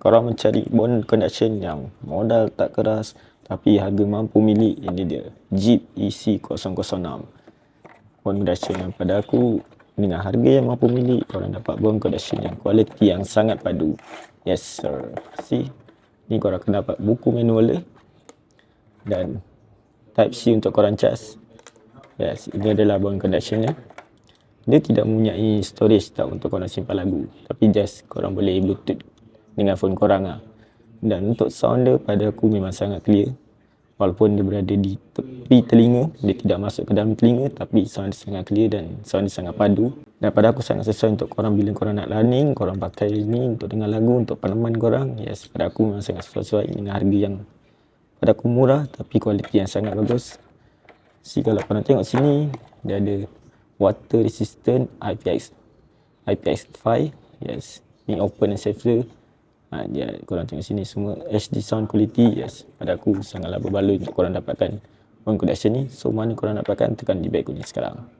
korang mencari bone conduction yang modal tak keras tapi harga mampu milik, ini dia. Jeep EC006. Bone conduction yang pada aku dengan harga yang mampu milik, korang dapat bone conduction yang kualiti yang sangat padu. Yes sir. See? Ni korang akan dapat buku manual dia. Dan type C untuk korang cas. Yes, ini adalah bone conduction dia. Dia tidak mempunyai storage tak untuk korang simpan lagu. Tapi just korang boleh bluetooth dengan phone korang lah. Dan untuk sound dia pada aku memang sangat clear. Walaupun dia berada di tepi telinga, dia tidak masuk ke dalam telinga tapi sound dia sangat clear dan sound dia sangat padu. Dan pada aku sangat sesuai untuk korang bila korang nak running, korang pakai ni untuk dengar lagu, untuk peneman korang. Yes, pada aku memang sangat sesuai dengan harga yang pada aku murah tapi kualiti yang sangat bagus. Si kalau korang tengok sini, dia ada water resistant IPX IPX5. Yes, ni open and safe dia. Ha, dia korang tengok sini semua HD sound quality yes. Pada aku sangatlah berbaloi untuk korang dapatkan. One Connection ni so mana korang dapatkan tekan di back ni sekarang